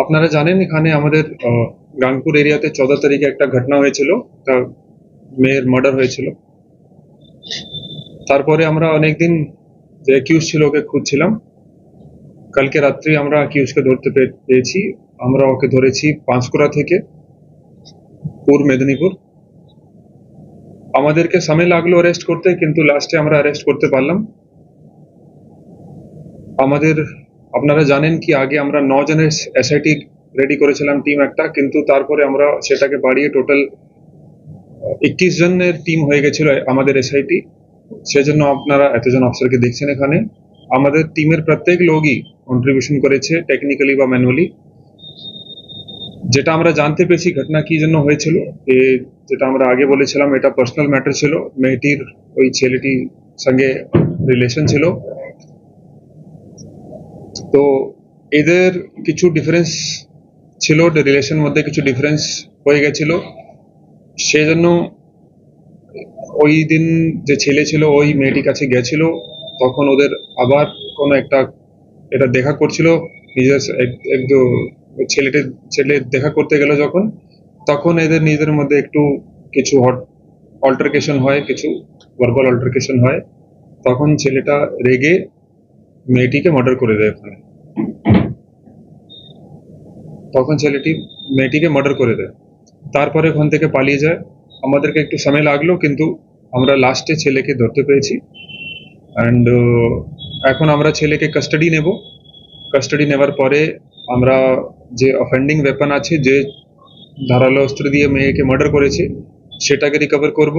আপনারা জানেন এখানে আমাদের গাংপুর এরিয়াতে চোদ্দ তারিখে একটা ঘটনা হয়েছিল। তার মেয়ের মার্ডার হয়েছিল। তারপরে আমরা অনেকদিন যে অ্যাকিউজ ছিল ওকে খুঁজছিলাম। কালকে রাত্রি আমরা অ্যাকিউজকে ধরতে পেয়েছি। আমরা ওকে ধরেছি পাঁশকুড়া থেকে পূর্ব মেদিনীপুর। আমাদেরকে সময় লাগল অ্যারেস্ট করতে, কিন্তু লাস্টে আমরা অ্যারেস্ট করতে পারলাম। আমাদের, আপনারা জানেন কি, আগে আমরা জনের এসআইটি রেডি করেছিলাম টিম একটা, কিন্তু তারপরে আমরা সেটাকে বাড়িয়ে টোটাল একত্রিশ জনের টিম হয়ে গেছিল আমাদের এসআইটি সেজন্য আপনারা এতজন অফিসারকে দেখছেন এখানে। আমাদের টিমের প্রত্যেক লোকই কন্ট্রিবিউশন করেছে টেকনিক্যালি বা ম্যানুয়ালি যেটা আমরা জানতে পেরেছি, ঘটনা কি জন্য হয়েছিল যেটা আমরা আগে বলেছিলাম, এটা পার্সোনাল ম্যাটার ছিল। মেয়েটির ওই ছেলেটির সঙ্গে রিলেশন ছিল। তো এদের কিছু ডিফারেন্স ছিল রিলেশন মধ্যে কিছু ডিফারেন্স হয়ে গেছিল। সেই জন্য ওই দিন যে ছেলে ছিল, ওই মেয়েটির কাছে গেছিল। তখন ওদের আবার কোনো একটা এটা দেখা করছিল। নিজের এক ছেলে দেখা করতে গেল যখন। তখন এদের নিজেদের মধ্যে একটু কিছু অল্টারকেশন হয়, কিছু ভার্বাল অল্টারকেশন হয়। তখন ছেলেটা রেগে মেয়েটিকে মার্ডার করে দেয় ওখানে। তখন ছেলেটি মেয়েটিকে মার্ডার করে দেয়। তারপরে ওখান থেকে পালিয়ে যায়। আমাদেরকে একটু সময় লাগল, কিন্তু আমরা লাস্টে ছেলেকে ধরতে পেরেছি। অ্যান্ড এখন আমরা ছেলেকে কাস্টাডি নেব। কাস্টাডি নেওয়ার পরে আমরা যে অফেন্ডিং ওয়েপন আছে, যে ধারালো অস্ত্র দিয়ে মেয়েকে মার্ডার করেছে, সেটাকে রিকভার করব।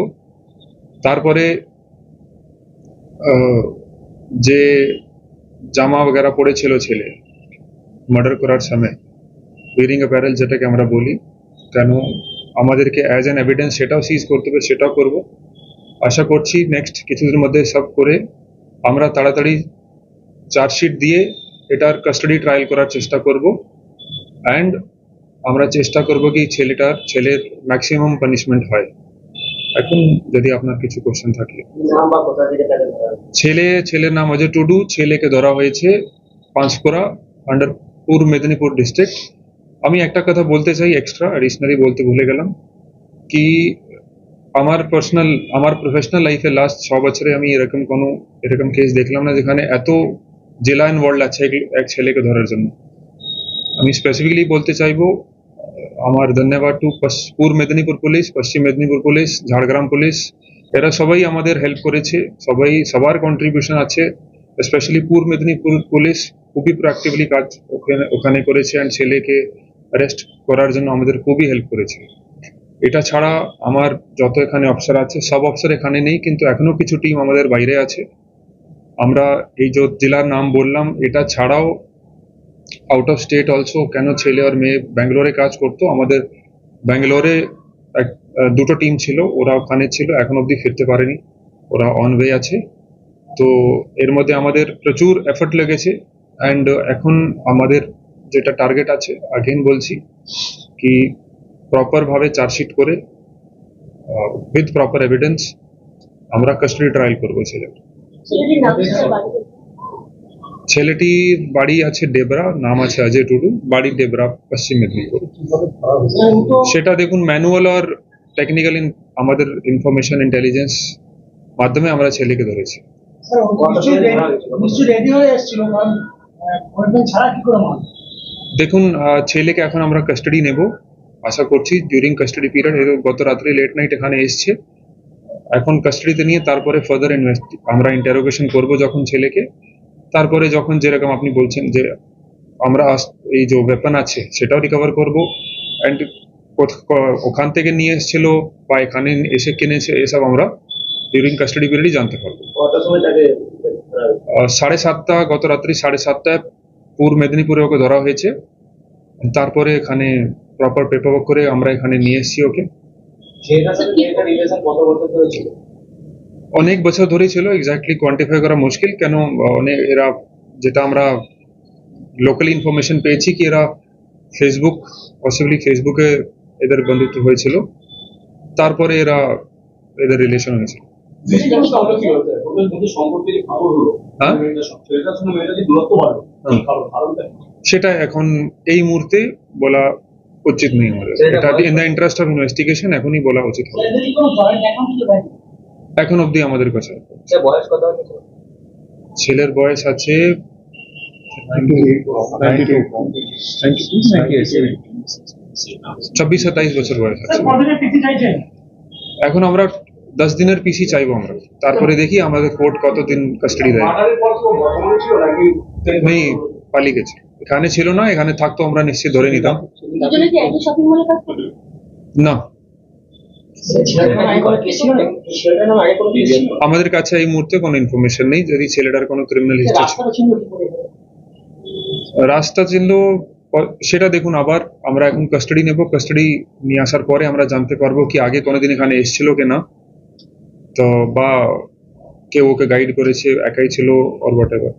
তারপরে যে জামা বগেরা পড়েছিল ছেলে মার্ডার করার সময় ওয়েরিং অ্যাপারেল যেটাকে আমরা বলি, কেন আমাদেরকে অ্যাজ অ্যান এভিডেন্স সেটাও সিজ করতে হবে, সেটাও করব। আশা করছি নেক্সট কিছুদিনের মধ্যে সব করে আমরা তাড়াতাড়ি চার্জশিট দিয়ে এটার কাস্টাডি ট্রায়াল করার চেষ্টা করব। অ্যান্ড আমরা চেষ্টা করব কি ছেলেটার, ছেলের ম্যাক্সিমাম পানিশমেন্ট হয়। এখন যদি আপনার কিছু কোশ্চেন থাকে? ছেলে, ছেলের নাম অজয় টুডু, ছেলেকে ধরা হয়েছে পাঁশকুড়া আন্ডার পূর্ব মেদিনীপুর ডিস্ট্রিক্ট আমি একটা কথা বলতে চাই এক্সট্রা অ্যাডিশনালি বলতে ভুলে গেলাম কি আমার পার্সোনাল আমার প্রফেশনাল লাইফে লাস্ট ছ বছরে আমি এরকম কোনো, এরকম কেস দেখলাম না যেখানে এত জেলা ইনভলভ আছে এক ছেলেকে ধরার জন্য। আমি স্পেসিফিকলি বলতে চাইব আমার ধন্যবাদ টু পূর্ব মেদিনীপুর পুলিশ, পশ্চিম মেদিনীপুর পুলিশ, ঝাড়গ্রাম পুলিশ। এরা সবাই আমাদের হেল্প করেছে। সবাই, সবার কন্ট্রিবিউশন আছে। স্পেশালি পূর্ব মেদিনীপুর পুলিশ খুবই প্রোঅ্যাক্টিভলি কাজ ওখানে ওখানে করেছে অ্যান্ড ছেলেকে অ্যারেস্ট করার জন্য আমাদের খুবই হেল্প করেছে। এটা ছাড়া আমার যত এখানে অফিসার আছে, সব অফিসার এখানে নেই, কিন্তু এখনও কিছু টিম আমাদের বাইরে আছে। আমরা এই যে জেলার নাম বললাম, এটা ছাড়াও আউট অফ স্টেট অলসো কেন ছেলে আর মেয়ে ব্যাঙ্গালোরে কাজ করতো? আমাদের ব্যাঙ্গালোরে দুটো টিম ছিল, ওরা ওখানে ছিল, এখন অবধি ফিরতে পারেনি। ওরা অন ওয়ে আছে। তো এর মধ্যে আমাদের প্রচুর এফর্ট লেগেছে। অ্যান্ড এখন আমাদের যেটা টার্গেট আছে আগেন বলছি কি প্রপার ভাবে চার্জশিট করে উইথ প্রপার এভিডেন্স আমরা কাস্টাডি ট্রায়াল করব ছেলের। ছেলেটির নাম ছিল বাড়িতে ছেলেটির বাড়ি আছে ডেবরা নাম আছে অজয় টুডু বাড়ি ডেবরা পশ্চিম মেদিনীপুর। সেটা দেখুন ম্যানুয়াল আর টেকনিক্যাল ইন আমাদের ইনফরমেশন ইন্টেলিজেন্স মাধ্যমে আমরা ছেলেকে ধরেছি। হয়ে দেখুন আহ, ছেলেকে এখন আমরা কাস্টাডি নেব। আশা করছি ডিউরিং কাস্টাডি পিরিয়ড গত রাত্রে লেট নাইট এখানে এসছে। এখন কাস্টাডিতে নিয়ে তারপরে ফার্দার ইনভেস্ট আমরা ইন্টারোগেশন করব যখন ছেলেকে। তারপরে যখন যেরকম আপনি বলছেন যে আমরা এই যে ওয়েপন আছে সেটাও রিকভার করব। অ্যান্ড ওখান থেকে নিয়ে এসেছিল বা এখানে এসে কিনেছে এসব আমরা ডিউরিং কাস্টাডি পিরিয়ডই জানতে পারব। সাড়ে সাতটা গত রাত্রি সাড়ে সাতটায় পূর্ব মেদিনীপুরে ওকে ধরা হয়েছে। তারপরে এখানে প্রপার পেপার করে আমরা এখানে নিয়ে এসেছি ওকে। বছর ধরে ছিল অনেক বছর ধরেই ছিল এক্স্যাক্টলি কোয়ান্টিফাই করা মুশকিল কেন অনেক এরা যেটা আমরা লোকাল ইনফরমেশন পেয়েছি কি এরা ফেসবুক পসিবলি ফেসবুকে এদের বন্ধুত্ব হয়েছিল তারপরে এরা এদের রিলেশন হয়েছিল। হ্যাঁ? সেটা এখন এই মুহূর্তে বলা উচিত নেই আমাদের। এটা in the interest of investigation এখনই বলা উচিত হবে। এখন অবধি আমাদের কাছে ছেলের বয়স আছে চব্বিশ সাতাইশ বছর বয়স আছে এখন আমরা দশ দিনের পিসি চাইব আমরা তারপরে দেখি আমাদের কোর্ট কতদিন কাস্টাডি দেয় নেই পালিয়ে গেছে এখানে ছিল না এখানে থাকতো আমরা নিশ্চয়ই ধরে নিতাম দুজনে কি একই শপিং মলে কাজ করে না আমাদের কাছে এই মুহূর্তে কোনো ইনফরমেশন নেই যদি ছেলেটার কোনো ক্রিমিনাল হিস্ট্রি ছিল। রাস্তা চিনল সেটা দেখুন আবার আমরা এখন কাস্টাডি নেব। কাস্টাডি নিয়ে আসার পরে আমরা জানতে পারব কি আগে কোনোদিন এখানে এসেছিল কিনা তো বা কেউ ওকে গাইড করেছে একাই ছিল অর হোয়াট এভার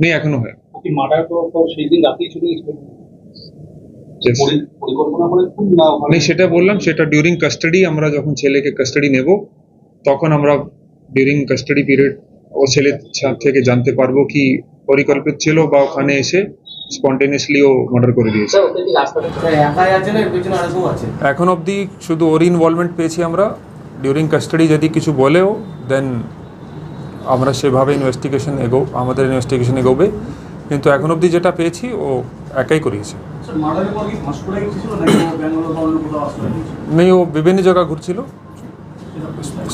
নেই এখনও হয়। কি সেই দিন রাতেই নেই সেটা বললাম সেটা ডিউরিং কাস্টাডি আমরা যখন ছেলেকে কাস্টাডি নেব তখন আমরা ডিউরিং কাস্টাডি পিরিয়ড ও ছেলের সা- থেকে জানতে পারব কি পরিকল্পিত ছিল বা ওখানে এসে স্পন্টেনিয়াসলি ও মার্ডার করে দিয়েছে। এখন অবধি শুধু ওর ইনভলভমেন্ট পেয়েছি আমরা। ডিউরিং কাস্টাডি যদি কিছু বলেও দেন আমরা সেভাবে ইনভেস্টিগেশন এগো আমাদের ইনভেস্টিগেশন এগোবে। কিন্তু এখন অবধি যেটা পেয়েছি ও একাই করিয়েছে? নেই ও বিভিন্ন জায়গা ঘুরছিল।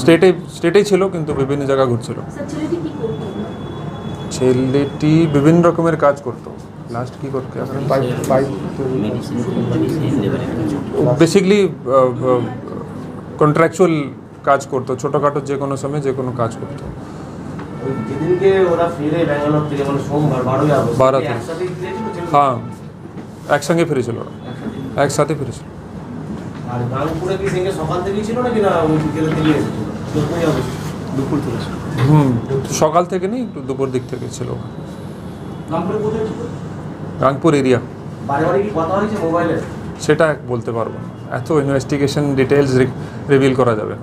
স্টেটে স্টেটেই ছিল কিন্তু বিভিন্ন জায়গা ঘুরছিল। ছেলেটি কি করতো? ছেলেটি বিভিন্ন রকমের কাজ করতো। লাস্ট কি করতো? বেসিকলি কন্ট্রাকচুয়াল কাজ করতো ছোটোখাটো যে কোনো সময় যে কোনো কাজ করতো। যেদিনকে ওরা ফিরে ব্যাঙ্গালোর থেকে মানে সোমবার বারোই আগস্ট বারো? হ্যাঁ একসঙ্গে ফিরেছিল ওরা। একসাথে? ফিরেছিল। আর গাংপুরে কি সেদিনকে সকাল থেকেই ছিল নাকি না ওই বিকেলের দিকে এসেছিল? চোদ্দই আগস্ট। দুপুর থেকে হুম সকাল থেকে নেই একটু দুপুর দিক থেকে ছিল। রাংপুর এরিয়া। সেটা বলতে পারব না। এত ইনভেস্টিগেশন ডিটেলস রিভিল করা যাবে